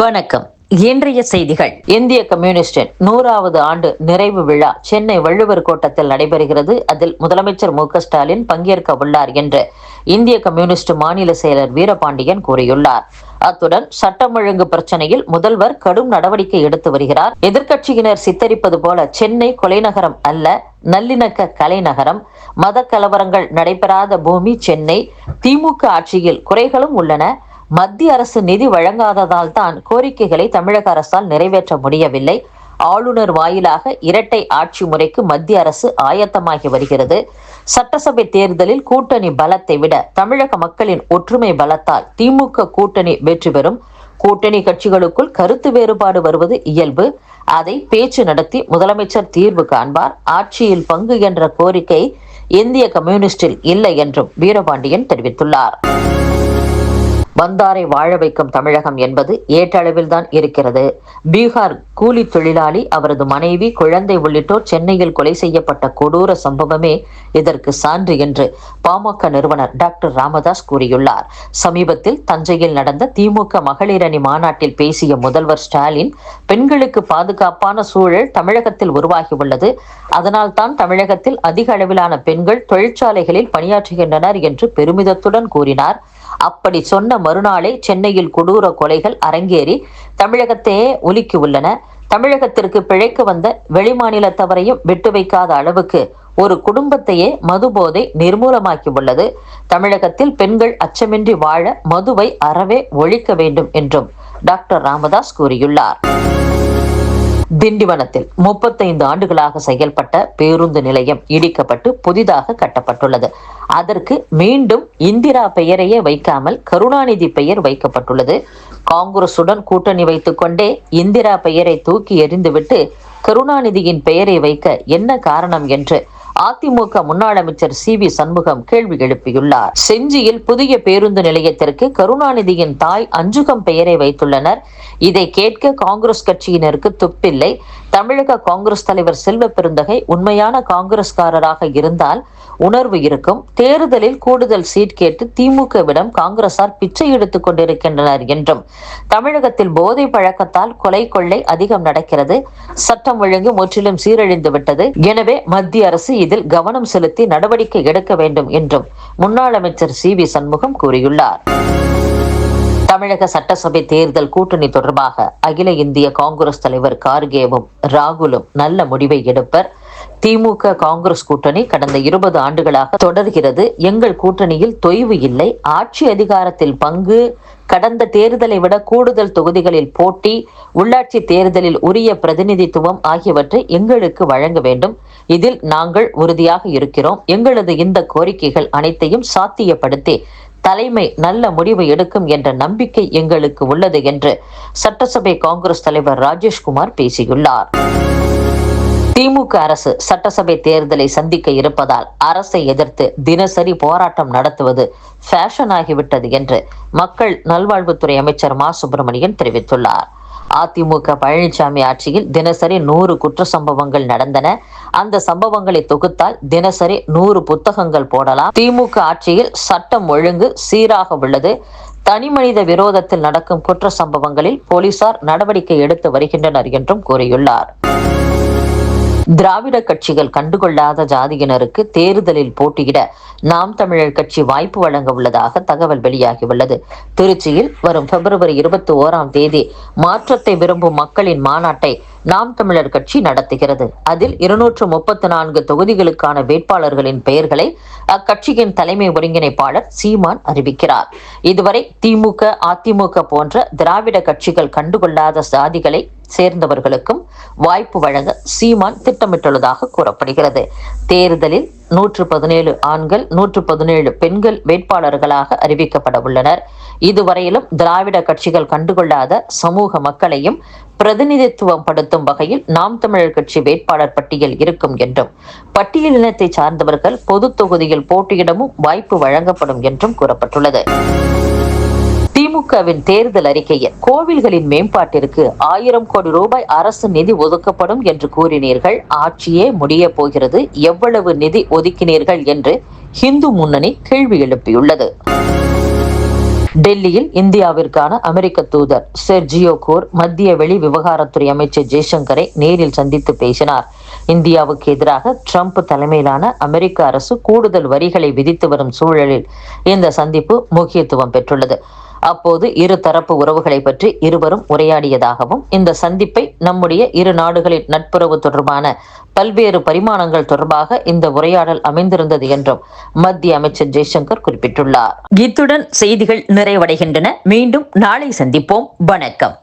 வணக்கம். இன்றைய செய்திகள். இந்திய கம்யூனிஸ்டின் நூறாவது ஆண்டு நிறைவு விழா சென்னை வள்ளுவர் கோட்டத்தில் நடைபெறுகிறது. அதில் முதலமைச்சர் மு ஸ்டாலின் பங்கேற்க உள்ளார் என்று இந்திய கம்யூனிஸ்ட் மாநில செயலர் வீரபாண்டியன் கூறியுள்ளார். அத்துடன் சட்டம் ஒழுங்கு பிரச்சனையில் முதல்வர் கடும் நடவடிக்கை எடுத்து வருகிறார். எதிர்க்கட்சியினர் சித்தரிப்பது போல சென்னை கொலைநகரம் அல்ல நல்லிணக்க கலைநகரம். மத கலவரங்கள் நடைபெறாத பூமி சென்னை. திமுக ஆட்சியில் குறைகளும் உள்ளன. மத்திய அரசு நிதி வழங்காததால் தான் கோரிக்கைகளை தமிழக அரசால் நிறைவேற்ற முடியவில்லை. ஆளுநர் வாயிலாக இரட்டை ஆட்சி முறைக்கு மத்திய அரசு ஆயத்தமாகி வருகிறது. சட்டசபை தேர்தலில் கூட்டணி பலத்தை விட தமிழக மக்களின் ஒற்றுமை பலத்தால் திமுக கூட்டணி வெற்றி பெறும். கூட்டணி கட்சிகளுக்குள் கருத்து வேறுபாடு வருவது இயல்பு. அதை பேச்சு நடத்தி முதலமைச்சர் தீர்வு காண்பார். ஆட்சியில் பங்கு என்ற கோரிக்கை இந்திய கம்யூனிஸ்டில் இல்லை என்றும் வீரபாண்டியன் தெரிவித்துள்ளார். வந்தாரை வாழ வைக்கும் தமிழகம் என்பது ஏற்றளவில் தான் இருக்கிறது. பீகார் கூலி தொழிலாளி அவரது மனைவி குழந்தை உள்ளிட்டோர் சென்னையில் கொலை செய்யப்பட்ட கொடூர சம்பவமே இதற்கு சான்று என்று பாமக நிறுவனர் டாக்டர் ராமதாஸ் கூறியுள்ளார். சமீபத்தில் தஞ்சையில் நடந்த திமுக மகளிர் அணி மாநாட்டில் பேசிய முதல்வர் ஸ்டாலின் பெண்களுக்கு பாதுகாப்பான சூழல் தமிழகத்தில் உருவாகியுள்ளது அதனால் தான் தமிழகத்தில் அதிக அளவிலான பெண்கள் தொழிற்சாலைகளில் பணியாற்றுகின்றனர் என்று பெருமிதத்துடன் கூறினார். அப்படி சொன்ன மறுநாளே சென்னையில் கொடூர கொலைகள் அரங்கேறி தமிழகத்தையே ஒலிக்கி உள்ளன. தமிழகத்திற்கு பிழைக்க வந்த வெளிமாநிலத்தவரையும் விட்டு வைக்காத அளவுக்கு ஒரு குடும்பத்தையே மதுபோதை நிர்மூலமாக்கி உள்ளது. தமிழகத்தில் பெண்கள் அச்சமின்றி வாழ மதுவை அறவே ஒழிக்க வேண்டும் என்றும் டாக்டர் ராமதாஸ் கூறியுள்ளார். திண்டிவனத்தில் முப்பத்தைந்து ஆண்டுகளாக செயல்பட்ட பேருந்து நிலையம் இடிக்கப்பட்டு புதிதாக கட்டப்பட்டுள்ளது. அதற்கு மீண்டும் இந்திரா பெயரையே வைக்காமல் கருணாநிதி பெயர் வைக்கப்பட்டுள்ளது. காங்கிரசுடன் கூட்டணி வைத்துக் கொண்டே இந்திரா பெயரை தூக்கி எறிந்துவிட்டு கருணாநிதியின் பெயரை வைக்க என்ன காரணம் என்று அதிமுக முன்னாள் அமைச்சர் சி வி சண்முகம் கேள்வி எழுப்பியுள்ளார். செஞ்சியில் புதிய பேருந்து நிலையத்திற்கு கருணாநிதியின் தாய் அஞ்சுகம் பெயரை வைத்துள்ளனர். இதை கேட்க காங்கிரஸ் கட்சியினருக்கு துப்பில்லை. தமிழக காங்கிரஸ் தலைவர் செல்வ பெருந்தகை உண்மையான காங்கிரஸ்காரராக இருந்தால் உணர்வு இருக்கும். தேர்தலில் கூடுதல் சீட் கேட்டு திமுகவிடம் காங்கிரசார் பிச்சை எடுத்துக் கொண்டிருக்கின்றனர் என்றும் தமிழகத்தில் போதை பழக்கத்தால் கொலை கொள்ளை அதிகம் நடக்கிறது. சட்டம் ஒழுங்கு முற்றிலும் சீரழிந்து விட்டது எனவே மத்திய அரசு இதில் கவனம் செலுத்தி நடவடிக்கை எடுக்க வேண்டும் என்றும் முன்னாள் அமைச்சர் சி வி சண்முகம் கூறியுள்ளார். தமிழக சட்டசபை தேர்தல் கூட்டணி தொடர்பாக அகில இந்திய காங்கிரஸ் தலைவர் கார்கேவும் ராகுலும் நல்ல முடிவை எடுப்பர். திமுக காங்கிரஸ் கூட்டணி கடந்த இருபது ஆண்டுகளாக தொடர்கிறது. எங்கள் கூட்டணியில் தொய்வு இல்லை. ஆட்சி அதிகாரத்தில் பங்கு கடந்த தேர்தலை விட கூடுதல் தொகுதிகளில் போட்டி உள்ளாட்சி தேர்தலில் உரிய பிரதிநிதித்துவம் ஆகியவற்றை எங்களுக்கு வழங்க வேண்டும். இதில் நாங்கள் உறுதியாக இருக்கிறோம். எங்களது இந்த கோரிக்கைகள் அனைத்தையும் சாத்தியப்படுத்தி தலைமை நல்ல முடிவு எடுக்கும் என்ற நம்பிக்கை எங்களுக்கு உள்ளது என்று சட்டசபை காங்கிரஸ் தலைவர் ராஜேஷ்குமார் பேசியுள்ளார். திமுக அரசு சட்டசபை தேர்தலை சந்திக்க இருப்பதால் அரசை எதிர்த்து தினசரி போராட்டம் நடத்துவது ஃபேஷன் ஆகிவிட்டது என்று மக்கள் நல்வாழ்வுத்துறை அமைச்சர் மா. சுப்பிரமணியன் தெரிவித்துள்ளார். அதிமுக பழனிசாமி ஆட்சியில் தினசரி நூறு குற்ற சம்பவங்கள் நடந்தன. அந்த சம்பவங்களை தொகுத்தால் தினசரி நூறு புத்தகங்கள் போடலாம். திமுக ஆட்சியில் சட்டம் ஒழுங்கு சீராக உள்ளது. தனி மனித விரோதத்தில் நடக்கும் குற்ற சம்பவங்களில் போலீசார் நடவடிக்கை எடுத்து வருகின்றனர் என்றும் கூறியுள்ளார். திராவிட கட்சிகள் கண்டுகொள்ளாத ஜாதியினருக்கு தேர்தலில் போட்டியிட நாம் தமிழர் கட்சி வாய்ப்பு வழங்க உள்ளதாக தகவல் வெளியாகியுள்ளது. திருச்சியில் வரும் பிப்ரவரி இருபத்தி ஓராம் தேதி மாற்றத்தை விரும்பும் மக்களின் மாநாட்டை நாம் தமிழர் கட்சி நடத்துகிறது. அதில் இருநூற்று முப்பத்தி நான்கு தொகுதிகளுக்கான வேட்பாளர்களின் பெயர்களை அக்கட்சியின் தலைமை ஒருங்கிணைப்பாளர் சீமான் அறிவிக்கிறார். இதுவரை திமுக அதிமுக போன்ற திராவிட கட்சிகள் கண்டுகொள்ளாத சாதிகளை சேர்ந்தவர்களுக்கும் வாய்ப்பு வழங்க சீமான் திட்டமிட்டுள்ளதாக கூறப்படுகிறது. தேர்தலில் நூற்று பதினேழு ஆண்கள் நூற்று பதினேழு பெண்கள் வேட்பாளர்களாக அறிவிக்கப்பட உள்ளனர். இதுவரையிலும் திராவிட கட்சிகள் கண்டுகொள்ளாத சமூக மக்களையும் பிரதிநிதித்துவம் படுத்தும் வகையில் நாம் தமிழர் கட்சி வேட்பாளர் பட்டியல் இருக்கும் என்றும் பட்டியலினத்தை சார்ந்தவர்கள் பொது தொகுதியில் போட்டியிடவும் வாய்ப்பு வழங்கப்படும் என்றும் கூறப்பட்டுள்ளது. திமுகவின் தேர்தல் அறிக்கையில் கோவில்களின் மேம்பாட்டிற்கு ஆயிரம் கோடி ரூபாய் அரசு நிதி ஒதுக்கப்படும் என்று கூறினீர்கள். ஆட்சியே முடிய போகிறது. எவ்வளவு நிதி ஒதுக்கினீர்கள் என்று இந்து முன்னணி கேள்வி எழுப்பியுள்ளது. டெல்லியில் இந்தியாவிற்கான அமெரிக்க தூதர் செர்ஜியோ கோர் மத்திய வெளி விவகாரத்துறை அமைச்சர் ஜெய்சங்கரை நேரில் சந்தித்து பேசினார். இந்தியாவுக்கு எதிராக ட்ரம்ப் தலைமையிலான அமெரிக்க அரசு கூடுதல் வரிகளை விதித்து வரும் சூழலில் இந்த சந்திப்பு முக்கியத்துவம் பெற்றுள்ளது. அப்போது இரு தரப்பு உறவுகளை பற்றி இருவரும் உரையாடியதாகவும் இந்த சந்திப்பை நம்முடைய இரு நாடுகளின் நட்புறவு தொடர்பான பல்வேறு பரிமாணங்கள் தொடர்பாக இந்த உரையாடல் அமைந்திருந்தது என்றும் மத்திய அமைச்சர் ஜெய்சங்கர் குறிப்பிட்டுள்ளார். இத்துடன் செய்திகள் நிறைவடைகின்றன. மீண்டும் நாளை சந்திப்போம். வணக்கம்.